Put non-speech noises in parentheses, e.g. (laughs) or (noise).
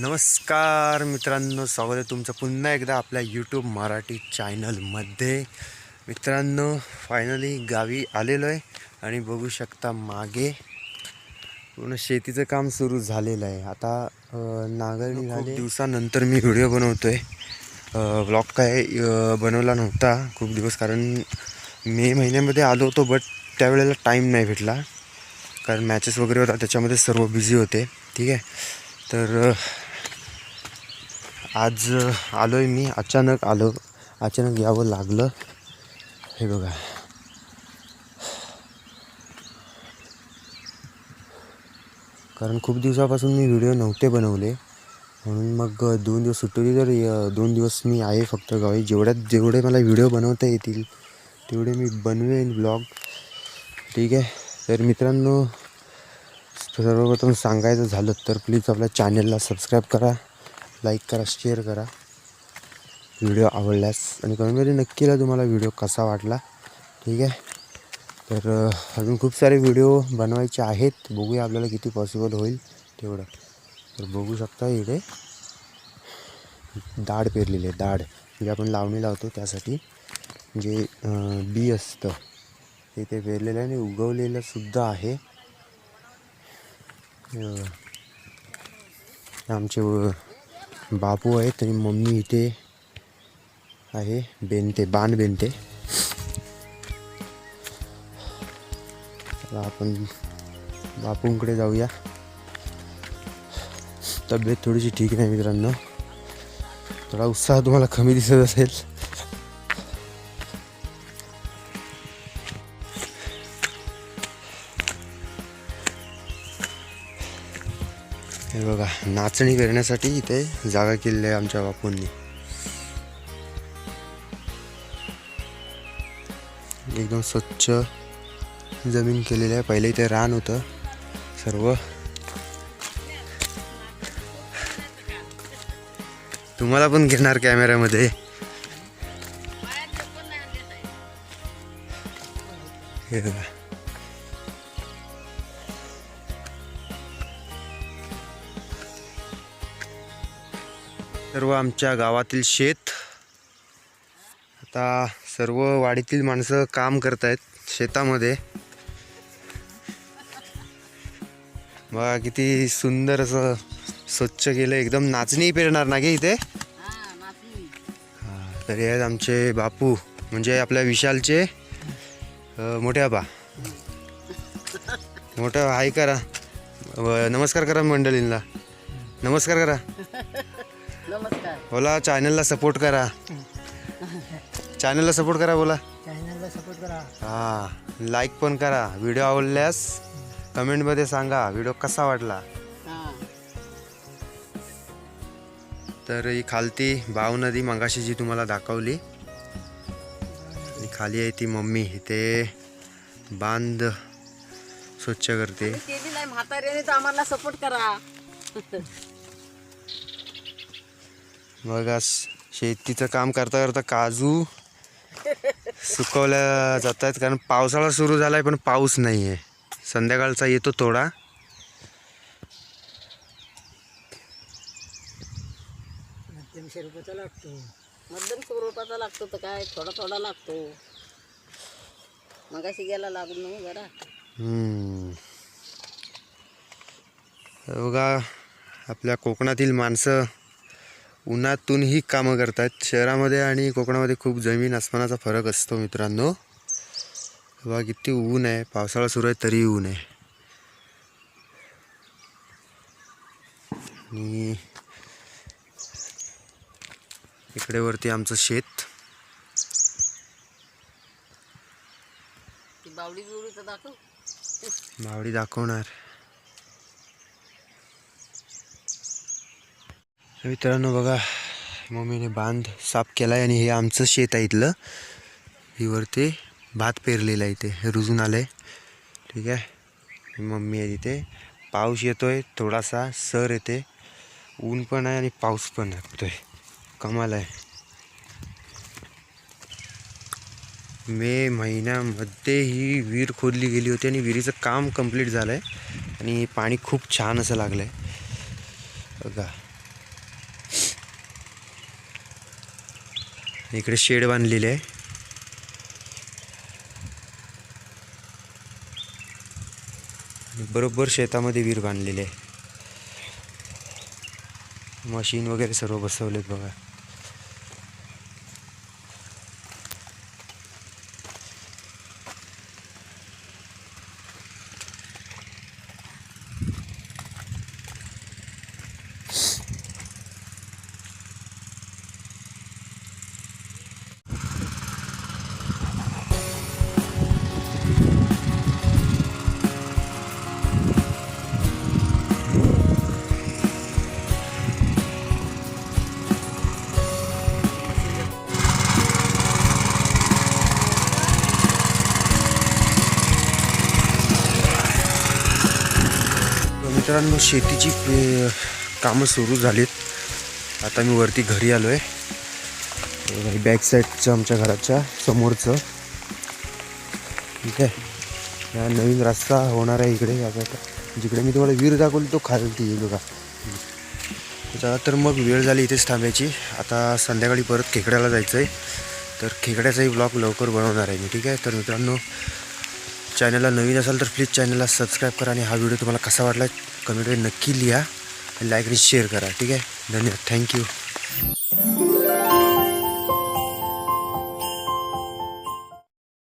नमस्कार मित्रांनो स्वागत आहे तुमचं पुन्हा एकदा आपल्या यूट्यूब मराठी चॅनलमध्ये. मित्रांनो फायनली गावी आलेलो आहे आणि बघू शकता मागे पूर्ण शेतीचं काम सुरू झालेलं आहे. आता अं, नांगरणी झाली. दिवसानंतर मी व्हिडिओ बनवतो आहे ब्लॉग काय बनवला नव्हता खूप दिवस कारण मे महिन्यामध्ये आलो होतो बट त्यावेळेला टाईम नाही भेटला. कारण मॅचेस वगैरे होता त्याच्यामध्ये सर्व बिझी होते. ठीक आहे? तर आज आलो आहे मी. अचानक आलो. अचानक यावं लागलं. हे बघा. कारण खूप दिवसापासून मी व्हिडिओ नव्हते बनवले. म्हणून मग दोन दिवस सुट्टी तर दोन दिवस मी आहे फक्त गावी. जेवढ्यात जेवढे मला व्हिडिओ बनवता येतील तेवढे मी बनवेन ब्लॉग. ठीक आहे? तर मित्रांनो सर्वप्रथम सांगायचं झालं तर प्लीज आपल्या चॅनलला सबस्क्राईब करा. लाईक करा शेअर करा. व्हिडिओ आवडल्यास आणि कमेंटमध्ये नक्की लिहा तुम्हाला व्हिडिओ कसा वाटला ठीक आहे? तर अजून खूप सारे व्हिडिओ बनवायचे आहेत. बघूया आपल्याला किती पॉसिबल होईल तेवढं. तर बघू शकता इथे. दाढ पेरलेली आहे दाढ. म्हणजे आपण लावणी लावतो त्यासाठी जे बी असतं ते ते पेरलेलं आहे आणि उगवलेलं सुद्धा आहे. आमचे बापू आहे आणि मम्मी इथे आहे बेनते बाण बेनते. आपण बापूंकडे जाऊया. तब्येत थोडीशी ठीक नाही मित्रांनो. थोडा उत्साह तुम्हाला कमी दिसत असेल. हे बघा नाचणी करण्यासाठी इथे जागा केलेली आहे आमच्या बापूंनी. एकदम स्वच्छ जमीन केलेली आहे. पहिले इथे रान होतं सर्व. तुम्हाला पण घेणार कॅमेऱ्यामध्ये. हे बघा. सर्व आमच्या गावातील शेत. आता सर्व वाडीतील माणसं काम करत आहेत शेतामध्ये. बघा किती सुंदर असं स्वच्छ केलं एकदम नाचणी पेरणार ना गे इथे? तरी तर हे आहेत आमचे बापू म्हणजे आपल्या विशालचे मोठे आबा. मोठं हाय करा. नमस्कार करा मंडळींना. नमस्कार करा. बोला चॅनलला सपोर्ट करा. चॅनलला सपोर्ट करा बोला. चॅनलला सपोर्ट करा. हा लाईक पण करा. व्हिडिओ आवडल्यास कमेंटमध्ये सांगा व्हिडिओ कसा वाटला? तर ही खालती बाव नदी मगाशी जी तुम्हाला दाखवली आणि खाली आहे ती मम्मी. इथे बांध स्वच्छ करते. आम्हाला सपोर्ट करा. (laughs) बघा शेतीचं काम करता करता काजू सुकवल्या जात आहेत कारण पावसाळा सुरू झाला आहे पण पाऊस नाही आहे संध्याकाळचा येतो थोडा. तीनशे रुपयाचा लागतो. मध्यम स्वरूपाचा लागतो तर काय? थोडा थोडा लागतो. मगाशी गेला लागून मग जरा. हम्म. बघा आपल्या कोकणातील माणसं उन्हातूनही कामं करतात. शहरामध्ये आणि कोकणामध्ये खूप जमीन आसमानाचा फरक असतो मित्रांनो. बघा किती ऊन आहे. पावसाळा सुरू आहे तरी ऊन आहे. आणि इकडे वरती आमचं शेत. बावडी दाखवणार. मित्रांनो बघा मम्मीने बांध साफ केलाय आणि हे आमचं शेत आहे इथलं. ही वरती भात पेरलेला आहे इथे रुजून रुजून आलंय. ठीक आहे. मम्मी आहे तिथे. पाऊस येतोय थोडासा सर येते. ऊन पण आहे आणि पाऊस पण लागतोय. कमाल आहे. मे महिन्यामध्ये ही विहीर खोदली गेली होती आणि विहिरीचं काम कंप्लीट झालं आहे आणि पाणी खूप छान असं लागलं आहे बघा. इकडे शेड बांधलेले आहे. बरोबर शेतामध्ये विहीर बांधलेली आहे. मशीन वगैरे सर्व बसवलेत बघा. मित्रांनो शेतीची कामं सुरू झालीत. आता मी वरती घरी आलो आहे बॅक साईडचं आमच्या घराच्या समोरचं. ठीक आहे? हा नवीन रस्ता होणार आहे इकडे. आता जिकडे मी तुम्हाला वीर दाखवली तो खालती येईल बघा. चला तर मग वेळ झाली इथेच थांबायची. आता संध्याकाळी परत खेकड्याला जायचं आहे तर खेकड्याचाही ब्लॉग लवकर बनवणार आहे मी ठीक आहे? तर मित्रांनो चॅनलला नवीन असाल तर प्लीज चॅनलला सबस्क्राईब करा आणि हा व्हिडिओ तुम्हाला कसा वाटला कमेंटमध्ये नक्की लिहा. लाईक आणि शेअर करा. ठीक आहे? धन्यवाद. थँक्यू.